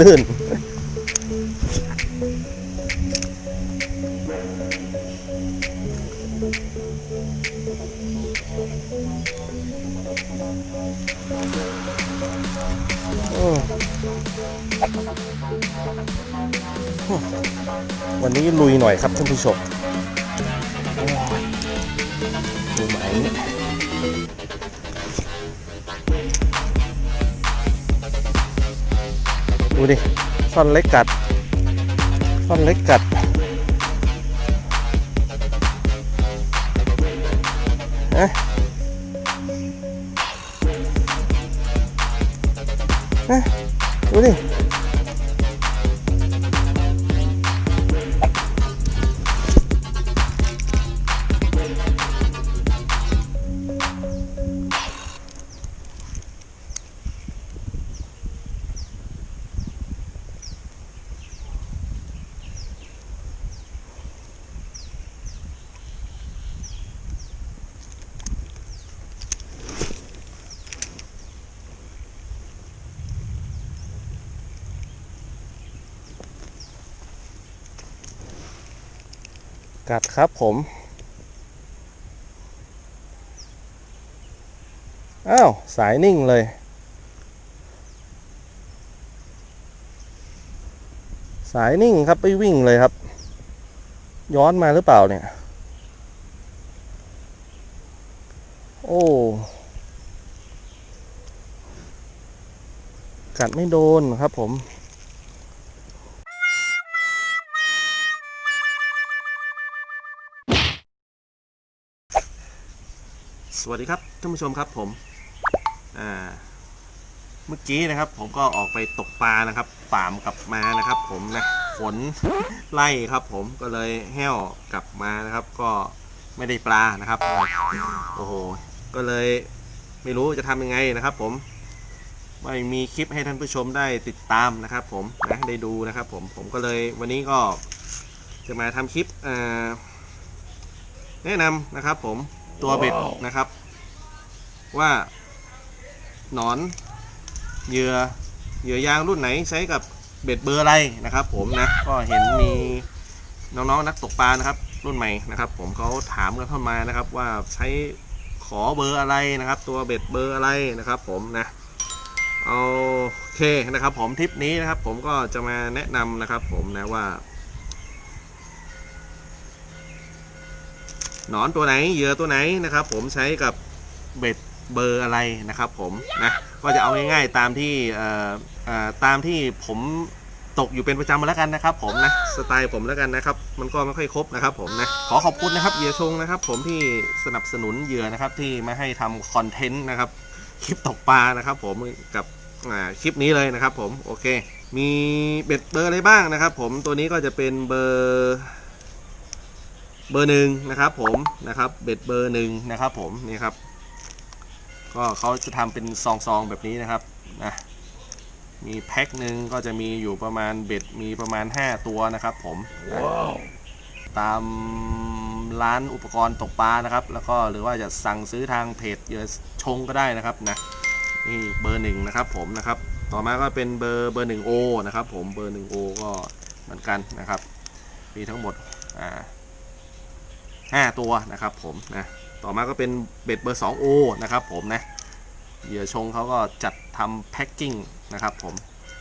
ลื่น วันนี้ลุยหน่อยครับท่านผู้ชม ดูดิซ่อนเล็กกัดซ่อนเล็กกัดนะนะดูดิ กัดครับผม อ้าว สายนิ่งเลย สายนิ่งครับไปวิ่งเลยครับ ย้อนมาหรือเปล่าเนี่ย โอ้ กัดไม่โดนครับผม สวัสดีครับท่านผู้ชมครับผมเมื่อกี้นะครับ ผมก็ออกไปตกปลานะครับปามกลับมานะครับ ผมนะฝนไล่ครับ ผมก็เลยแห้วกลับมานะครับ ก็ไม่ได้ปลานะครับโอ้โหก็เลยไม่รู้จะทำยังไงนะครับ ผมไม่มีคลิปให้ท่านผู้ชมได้ติดตามนะครับ ผมนะได้ดูนะครับ ผมผมก็เลยวันนี้ก็จะมาทำคลิปแนะนำนะครับ ผม ตัวเบ็ดนะครับ ว่าหนอนเหยื่อเหยื่อยางรุ่นไหนใช้กับเบ็ดเบอร์อะไรนะครับ ผมนะก็เห็นมีน้องๆนักตกปลานะครับ รุ่นใหม่นะครับ ผมเขาถามกันเข้ามานะครับ ว่าใช้ขอเบอร์อะไรนะครับ ตัวเบ็ดเบอร์อะไรนะครับ ผมนะเอาโอเคนะครับ ผมทริปนี้นะครับ ผมก็จะมาแนะนำนะครับ ผมนะว่า หนอนตัวไหนเหยื่อตัวไหนนะครับ ผมใช้กับเบ็ดเบอร์อะไรนะครับ ผมนะก็จะเอาง่ายๆตามที่ตามที่ผมตกอยู่เป็นประจำมาแล้วกันนะครับ ผมนะสไตล์ผมแล้วกันนะครับ มันก็ไม่ค่อยครบนะครับ ผมนะขอขอบคุณนะครับเหยื่อชงนะครับ ผมที่สนับสนุนเหยื่อนะครับ ที่มาให้ทำคอนเทนต์นะครับ คลิปตกปลานะครับ ผมกับคลิปนี้เลยนะครับ ผมโอเค มีเบ็ดเบอร์อะไรบ้างนะครับ ผมตัวนี้ก็จะเป็นเบอร์ เบอร์หนึ่งนะครับผมนะครับเบ็ดเบอร์หนึ่งนะครับผมนี่ครับก็เขาจะทำเป็นซองๆแบบนี้นะครับนะมีแพ็คหนึ่งก็จะมีอยู่ประมาณเบ็ดมีประมาณ 5 ตัวนะครับผมนะตามร้านอุปกรณ์ตกปลานะครับ แล้วก็หรือว่าจะสั่งซื้อทางเพจเหยื่อชงก็ได้นะครับนะนี่เบอร์หนึ่งนะครับผมนะครับต่อมาก็เป็นเบอร์เบอร์หนึ่งโอนะครับผมเบอร์หนึ่งโอก็เหมือนกันนะครับ มีทั้งหมดอ่า 5 ตัวนะครับผมนะต่อมาก็เป็นเบ็ดเบอร์ 2O นะครับผมนะเหยื่อชงเขาก็จัดทำแพ็คกิ้งนะครับผม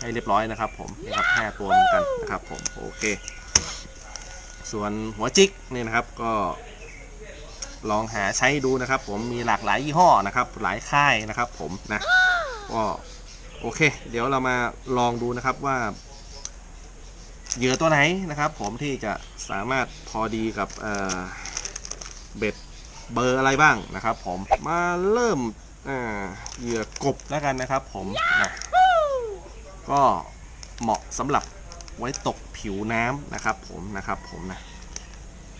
ให้เรียบร้อยนะครับผมนี่ครับ5ตัวเหมือนกันนะครับผมโอเค ส่วนหัวจิกนี่นะครับก็ลองหาใช้ดูนะครับ ผมมีหลากหลายยี่ห้อนะครับ หลายค่ายนะครับผมนะก็โอเค เดี๋ยวเรามาลองดูนะครับว่าเหยื่อตัวไหนนะครับ ผมที่จะสามารถพอดีกับ เบ็ดเบอร์อะไรบ้างนะครับ ผมมาเริ่มเหยื่อกบแล้วกันนะครับ ผมนะก็เหมาะสำหรับไว้ตกผิวน้ำนะครับ ผมนะครับผมนะ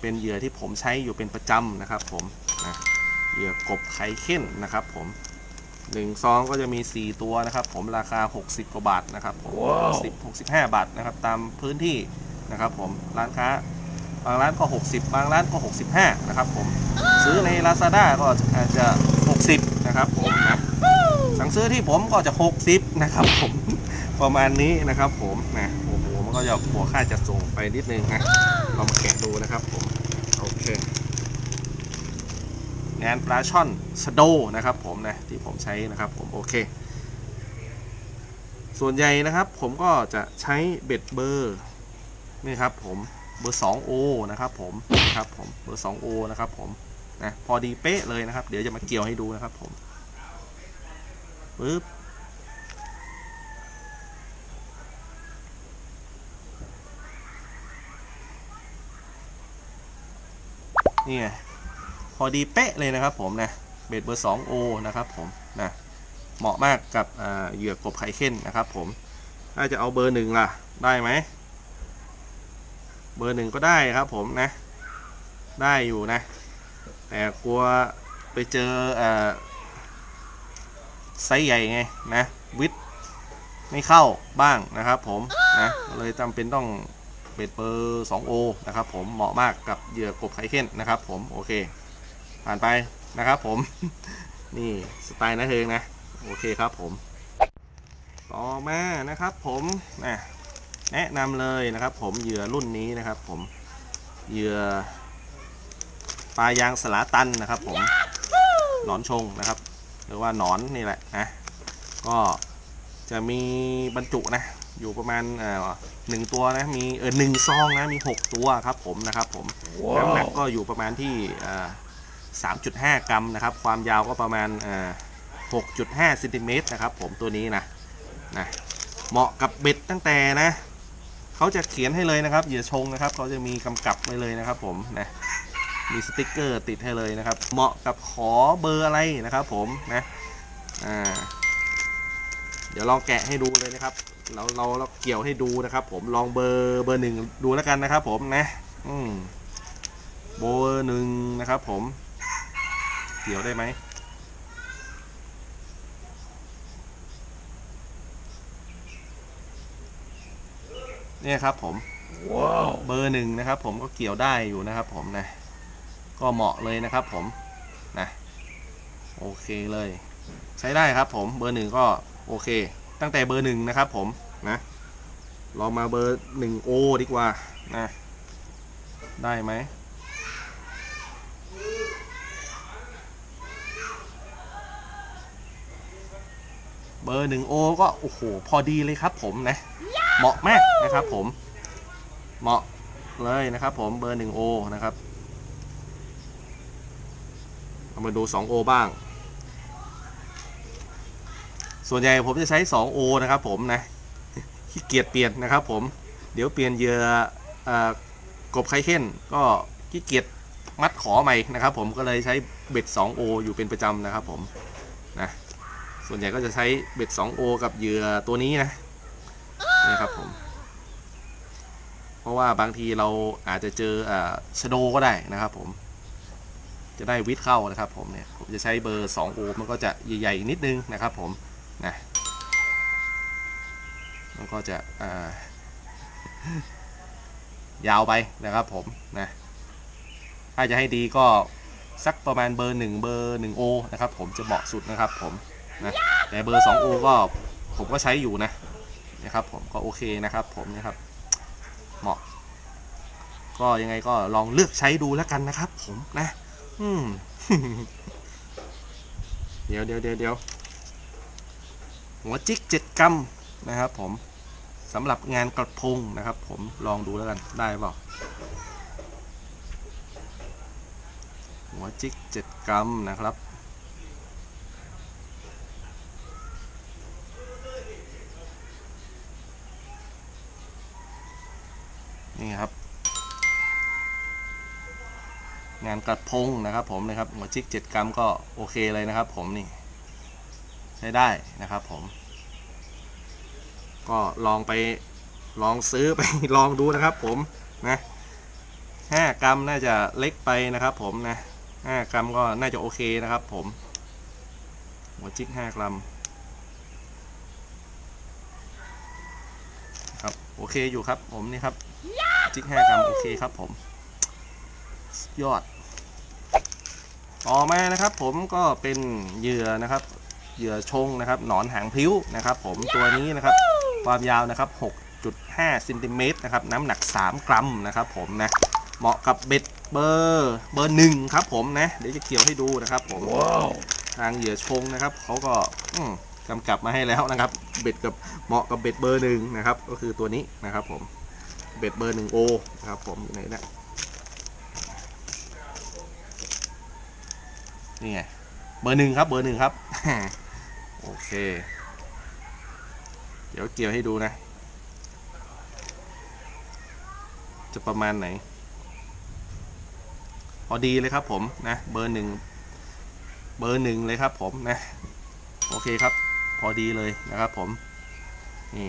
เป็นเหยื่อที่ผมใช้อยู่เป็นประจำนะครับ ผมนะเหยื่อกบไข่เข้นนะครับ ผมหนึ่งซองก็จะมี 4 ตัวนะครับ ผมราคา 60 กว่าบาทนะครับผม60 65บาทนะครับ ตามพื้นที่นะครับ ผมร้านค้า บางร้านก็ 60 บางร้านก็ 65 นะครับผม ซื้อใน Lazada ก็อาจจะ 60 นะครับผมนะสั่งซื้อที่ผมก็จะ 60 นะครับผม ประมาณนี้นะครับผมนะโอ้โหมันก็จะหัวค่าจัดส่งไปนิดนึงนะเรามาแกะดูนะครับผม โอเค งานปลาช่อนสโดนะครับผมนะที่ผมใช้นะครับผมโอเคส่วนใหญ่นะครับผมก็จะใช้เบ็ดเบอร์นี่ครับผม เบอร์ 2O นะครับผมนะครับผมเบอร์ 2O นะครับผมนะพอดีเป๊ะเลยนะครับ เดี๋ยวจะมาเกี่ยวให้ดูนะครับผมปึ๊บนี่ไงพอดีเป๊ะเลยนะครับผมนะเบ็ดเบอร์ 2O นะครับผมนะเหมาะมากกับเหยื่อกบไข่เข้นนะครับผมถ้าจะเอาเบอร์หนึ่งล่ะ ได้ไหม เบอร์หนึ่งก็ได้ครับผมนะ ได้อยู่นะ แต่กลัวไปเจอเอ่อไซส์ใหญ่ไงนะ วิดไม่เข้าบ้างนะครับผมนะเลยจำเป็นต้องเบ็ดเบอร์ 2O นะครับผมเหมาะมากกับเหยื่อกบไข่เข้นนะครับผมโอเค ผ่านไปนะครับผม นี่สไตล์นะเฮงนะ โอเคครับผม ต่อมานะครับผมนะ แนะนำเลยนะครับ ผมเหยื่อรุ่นนี้นะครับ ผมเหยื่อปลายางสลาตันนะครับ ผมหนอนชงนะครับ หรือว่าหนอนนี่แหละนะก็จะมีบรรจุนะอยู่ประมาณเอ่อหนึ่งตัวนะมีเออหนึ่งซองนะมี 6 ตัวครับผมนะครับ ผมน้ำหนักก็อยู่ประมาณที่เอ่อ3.5กรัมนะครับ ความยาวก็ประมาณเอ่อ6.5เซนติเมตรนะครับ ผมตัวนี้นะนะเหมาะกับเบ็ดตั้งแต่นะ เขาจะเขียนให้เลยนะครับเหยื่อชงนะครับเขาจะมีกำกับไว้เลยนะครับ ผมนะมีสติกเกอร์ติดให้เลยนะครับ เหมาะกับขอเบอร์อะไรนะครับผมนะอ่าเดี๋ยวลองแกะให้ดูเลยนะครับ เราเราเราเกี่ยวให้ดูนะครับ ผมลองเบอร์เบอร์หนึ่งดูแล้วกันนะครับ ผมนะ อืมเบอร์หนึ่งนะครับ ผม เกี่ยวได้ไหม เนี่ยครับผมเบอร์หนึ่งนะครับ ผมก็เกี่ยวได้อยู่นะครับ ผมนะ ก็เหมาะเลยนะครับ ผมนะโอเคเลย ใช้ได้ครับ ผมเบอร์หนึ่งก็โอเค ตั้งแต่เบอร์หนึ่งนะครับ ผมนะลองมาเบอร์หนึ่งโอดีกว่านะได้ไหมเบอร์หนึ่งโอก็โอ้โหพอดีเลยครับผมนะ เหมาะมากนะครับผมเหมาะเลยนะครับผมเบอร์หนึ่งโอนะครับเอามาดู 2O บ้าง ส่วนใหญ่ผมจะใช้ 2O นะครับผมนะขี้เกียจเปลี่ยนนะครับผมเดี๋ยวเปลี่ยนเหยื่อเอ่อกบไข่เข้นก็ขี้เกียจมัดขอใหม่นะครับผมก็เลยใช้เบ็ด 2O อยู่เป็นประจำนะครับผมนะส่วนใหญ่ก็จะใช้เบ็ด 2O กับเหยื่อตัวนี้นะ นี่ครับผม เพราะว่าบางทีเราอาจจะเจออ่าชโดก็ได้นะครับผม จะได้วิดเข้านะครับผมเนี่ย ผมจะใช้เบอร์ 2O มันก็จะใหญ่ๆนิดนึงนะครับผม นะ มันก็จะอ่ายาวไปนะครับผม นะ ถ้าจะให้ดีก็สักประมาณเบอร์1เบอร์ 1O นะครับผมจะเหมาะสุดนะครับผมนะแต่เบอร์ 2O ก็ผมก็ใช้อยู่นะ นะครับผมก็โอเคนะครับผมนะครับเหมาะ ก็ยังไงก็ลองเลือกใช้ดูแล้วกันนะครับ ผมนะ อืมเดี๋ยวเดี๋ยวเดี๋ยวเดี๋ยวหัวจิกเจ็ดกรัมนะครับ ผมสำหรับงานกระพงนะครับ ผมลองดูแล้วกันได้เปล่าหัวจิกเจ็ดกรัมนะครับ นี่ครับ งานกระพงนะครับผมนะครับหัวชิก 7 กรัมก็โอเคเลยนะครับผมนี่ใช้ได้นะครับผม ก็ลองไปลองซื้อไปลองดูนะครับผมนะ5กรัมน่าจะเล็กไปนะครับผมนะ5กรัมก็น่าจะโอเคนะครับผมหัวจิก5กรัมครับโอเคอยู่ครับผมนี่ครับจิก5กรัมโอเคครับผม ยอด ต่อมานะครับผมก็เป็นเหยื่อนะครับเหยื่อชงนะครับหนอนหางพลิ้วนะครับผมตัวนี้นะครับความยาวนะครับ 6.5เซนติเมตรนะครับน้ำหนัก 3 กรัมนะครับผมนะเหมาะกับเบ็ดเบอร์เบอร์หนึ่งครับผมนะเดี๋ยวจะเกี่ยวให้ดูนะครับผมทางเหยื่อชงนะครับเขาก็อืมกำกับมาให้แล้วนะครับ เบ็ดกับเหมาะกับเบ็ดเบอร์หนึ่งนะครับก็คือตัวนี้นะครับผมเบ็ดเบอร์หนึ่งโอนะครับผมอยู่ไหนเนะ นี่ไงเบอร์หนึ่งครับ เบอร์หนึ่งครับ โอเค เดี๋ยวเกี่ยวให้ดูนะ จะประมาณไหน พอดีเลยครับผมนะ เบอร์หนึ่งเบอร์หนึ่งเลยครับผมนะ โอเคครับ พอดีเลยนะครับผม นี่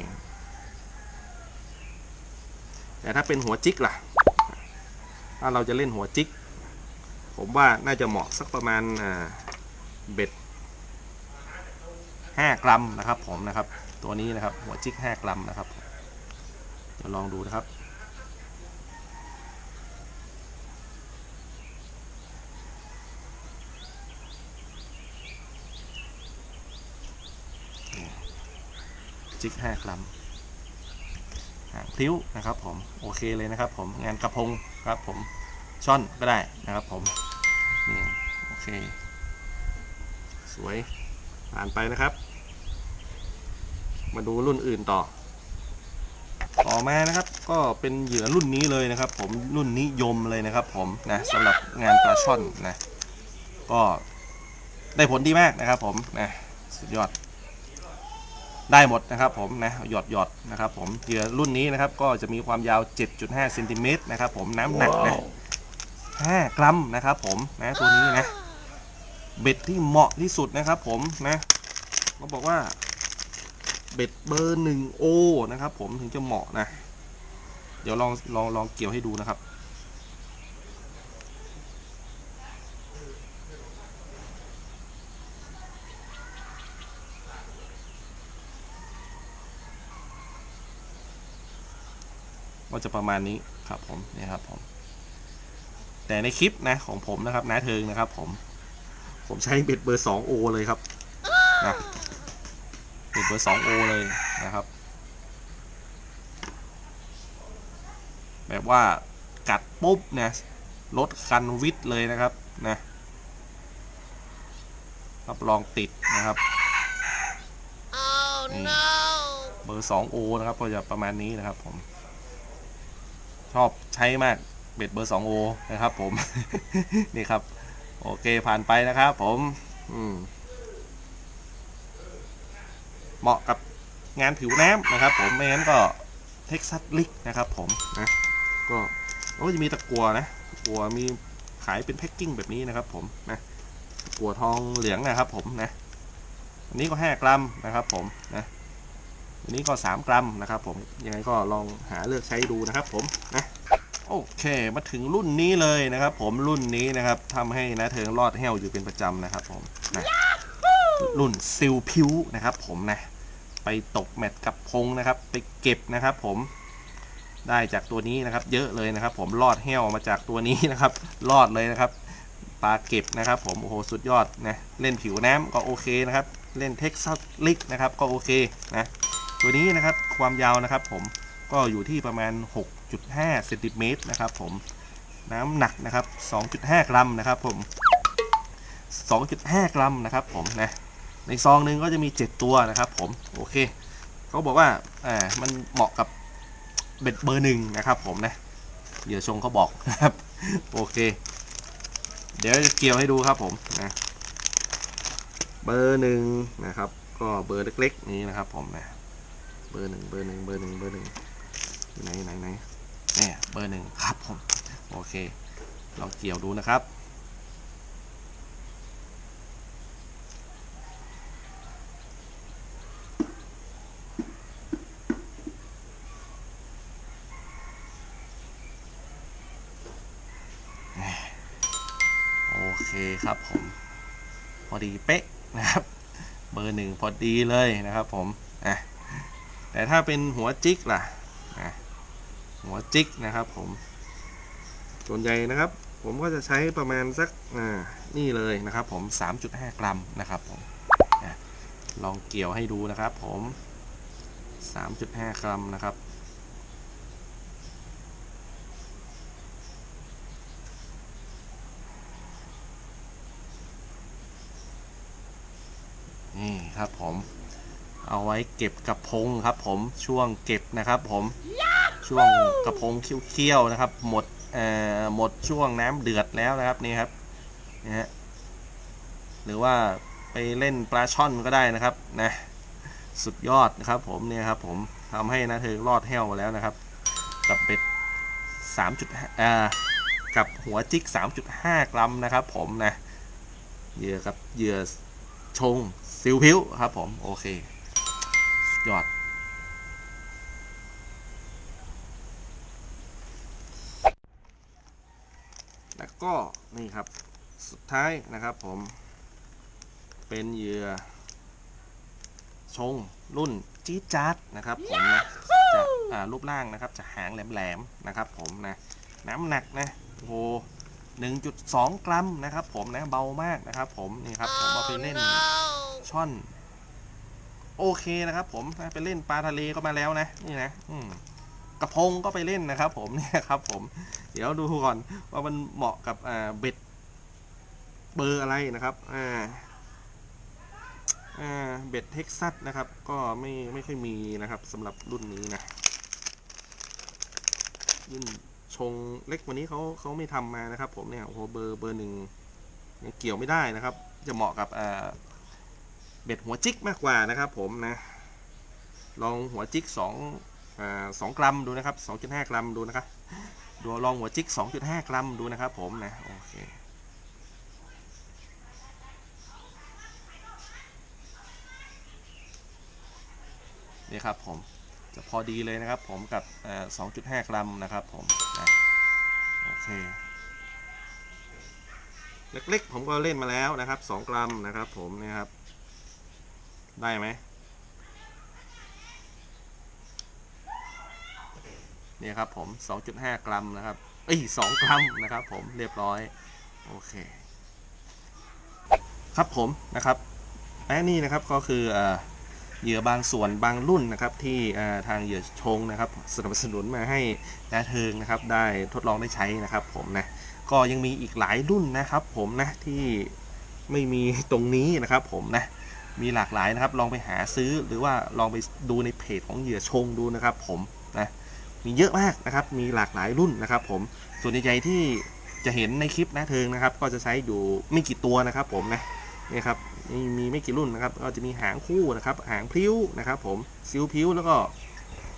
แต่ถ้าเป็นหัวจิกล่ะ ถ้าเราจะเล่นหัวจิก ผมว่าน่าจะเหมาะสักประมาณเบ็ด 5 กรัมนะครับผมนะครับตัวนี้นะครับหัวจิก 5 กรัมนะครับเดี๋ยวลองดูนะครับจิก 5 กรัมหางพลิ้วนะครับผมโอเคเลยนะครับผมงานกระพงครับผม ช่อนก็ได้นะครับผมนี่โอเค สวยผ่านไปนะครับ มาดูรุ่นอื่นต่อ ต่อมานะครับก็เป็นเหยื่อรุ่นนี้เลยนะครับ ผมรุ่นนิยมเลยนะครับ ผมนะสำหรับงานปลาช่อนนะก็ได้ผลดีมากนะครับ ผมนะสุดยอดได้หมดนะครับผมนะหยอดหยอดนะครับผมเหยื่อรุ่นนี้นะครับก็จะมีความยาว 7.5เซนติเมตรนะครับผมน้ำหนักนะ 5 กรัมนะครับผมนะตัวนี้นะเบ็ดที่เหมาะที่สุดนะครับผมนะเขาบอกว่าเบ็ดเบอร์หนึ่งโอนะครับผมถึงจะเหมาะนะ เดี๋ยวลองลองลองเกี่ยวให้ดูนะครับก็จะประมาณนี้ครับผมนี่ครับผม แต่ในคลิปนะของผมนะครับน้าเทิงนะครับ ผม ผมใช้เบ็ดเบอร์ 2O เลยครับนะเบ็ดเบอร์ 2O เลยนะครับ แบบว่ากัดปุ๊บเนี่ยลดคันวิทย์เลยนะครับนะรับรองติดนะครับ Oh นี่ no! เบอร์ 2O นะครับก็จะประมาณนี้นะครับผม ชอบใช้มาก เบ็ดเบอร์ 2O นะครับผม นี่ครับ โอเคผ่านไปนะครับผมอืมเหมาะกับงานผิวน้ำนะครับ ผมไม่งั้นก็เท็กซัสลิกนะครับ ผมนะก็ก็จะมีตะกัวนะตะกัวมีขายเป็นแพ็กกิ้งแบบนี้นะครับ ผมนะตะกัวทองเหลืองนะครับ ผมนะอันนี้ก็5กรัมนะครับ ผมนะอันนี้ก็3กรัมนะครับ ผมยังไงก็ลองหาเลือกใช้ดูนะครับ ผมนะ โอเค มาถึงรุ่นนี้เลยนะครับ ผมรุ่นนี้นะครับทำให้นะเทิงรอดแห้วอยู่เป็นประจำนะครับผมนะรุ่นซิลพิวนะครับผมนะ ไปตกแมตช์กับพงนะครับ ไปเก็บนะครับผมได้จากตัวนี้นะครับ เยอะเลยนะครับ ผมรอดแห้วมาจากตัวนี้นะครับ รอดเลยนะครับปลาเก็บนะครับ ผมโอ้โหสุดยอดนะเล่นผิวน้ำก็โอเคนะครับ เล่นเท็กซัสลิกนะครับก็โอเคนะตัวนี้นะครับความยาวนะครับ ผมก็อยู่ที่ประมาณ 6.5เซนติเมตรนะครับผมน้ำหนักนะครับ 2.5 กรัมนะครับผม 2.5 กรัมนะครับผมนะในซองหนึงก็จะมี 7 ตัวนะครับผมโอเคเขาบอกว่าอ่ามันเหมาะกับเบ็ดเบอร์หนึ่งนะครับผมนะเหยื่อชงเขาบอกนะครับโอเค เดี๋ยวจะเกี่ยวให้ดูครับผมนะเบอร์หนึ่งนะครับ ก็เบอร์เล็กๆนี้นะครับผมนะเบอร์หนึ่งเบอร์หนึ่งเบอร์หนึ่งเบอร์หนึ่งไหนไหนไหน นี่ยเบอร์หนึ่งครับผม โอเค ลองเกี่ยวดูนะครับ โอเคครับผม พอดีเป๊ะนะครับ เบอร์หนึ่งพอดีเลยนะครับผมอะแต่ถ้าเป็นหัวจิกล่ะอะ หัวจิกนะครับผม ส่วนใหญ่นะครับ ผมก็จะใช้ประมาณสักนี่เลยนะครับผม 3.5 กรัมนะครับผมลองเกี่ยวให้ดูนะครับผม 3.5 กรัมนะครับนี่ครับผม เอาไว้เก็บกระพงครับผมช่วงเก็บนะครับผม ช่วงกระพงเคี้ยวๆนะครับ หมดเอ่อหมดช่วงน้ำเดือดแล้วนะครับนี่ครับนะฮะหรือว่าไปเล่นปลาช่อนก็ได้นะครับนะสุดยอดนะครับผมเนี่ยครับผมทำให้นะเธอรอดแห้วมาแล้วนะครับ กับเบ็ด3.5อ่ากับหัวจิก 3.5 กรัมนะครับ ผมนะเหยื่อกับเหยื่อชงซิลพิวครับผมโอเคยอด แล้วก็นี่ครับสุดท้ายนะครับผม เป็นเหยื่อชงรุ่นจี๊ดจ๊าดนะครับผมนะจะอ่ารูปร่างนะครับจะหางแหลมๆนะครับ ผมนะน้ำหนักนะโอ้โห1.2 กรัมนะครับผมนะเบามากนะครับ ผมนี่ครับผมเอาไปเล่น no ช่อน โอเคนะครับ ผมนะไปเล่นปลาทะเลก็มาแล้วนะนี่นะ อืมก ระพงก็ไปเล่นนะครับ ผมเนี่ยครับผม เดี๋ยวดูก่อนว่ามันเหมาะกับอ่าเบ็ดเบอร์อะไรนะครับอ่าอ่าเบ็ดเท็กซัสนะครับ ก็ไม่ไม่ค่อยมีนะครับสำหรับรุ่นนี้นะรุ่นชงเล็กวันนี้เขาเขาไม่ทำมานะครับ ผมเนี่ยโอ้โหเบอร์เบอร์หนึ่งยังเกี่ยวไม่ได้นะครับ จะเหมาะกับอ่าเบ็ดหัวจิกมากกว่านะครับ ผมนะ ลองหัวจิก2อ่า2กรัมดูนะครับ 2.5 กรัมดูนะครับดูลองหัวจิก 2.5 กรัมดูนะครับผมนะโอเคนี่ครับผมจะพอดีเลยนะครับผมกับเอ่อ2.5 กรัมนะครับผมนะโอเคเล็กๆผมก็เล่นมาแล้วนะครับ 2 กรัมนะครับผมนี่ครับ ได้ไหม นี่ครับผม 2.5 กรัมนะครับเอ้ย2กรัมนะครับ ผมเรียบร้อยโอเค ครับผมนะครับและนี่นะครับก็คือเหยื่อบางส่วนบางรุ่นนะครับ ที่ทางเหยื่อชงนะครับสนับสนุนมาให้นาเทิงนะครับ ได้ทดลองได้ใช้นะครับ ผมนะก็ยังมีอีกหลายรุ่นนะครับ ผมนะที่ไม่มีตรงนี้นะครับ ผมนะมีหลากหลายนะครับ ลองไปหาซื้อหรือว่าลองไปดูในเพจของเหยื่อชงดูนะครับ ผมนะ มีเยอะมากนะครับ มีหลากหลายรุ่นนะครับ ผม ส่วนใหญ่ที่จะเห็นในคลิปนะเทิงนะครับ ก็จะใช้อยู่ไม่กี่ตัวนะครับผมนะนี่ครับมีมีไม่กี่รุ่นนะครับ ก็จะมีหางคู่นะครับ หางพลิ้วนะครับ ผมซิวพลิ้วแล้วก็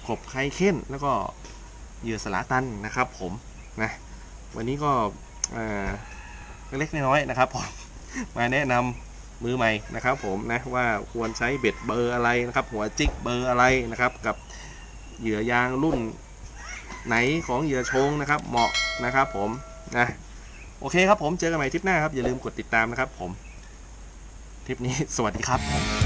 ขบไคเค้นแล้วก็เหยื่อสลาตันนะครับ ผมนะวันนี้ก็เล็กน้อยนะครับผมมาแนะนำมือใหม่นะครับ ผมนะว่าควรใช้เบ็ดเบอร์อะไรนะครับ หัวจิกเบอร์อะไรนะครับ กับเหยื่อยางรุ่น ไหนของเหยื่อชงนะครับ เหมาะนะครับผมนะโอเคครับผมเจอกันใหม่ทริปหน้าครับอย่าลืมกดติดตามนะครับผมทริปนี้สวัสดีครับ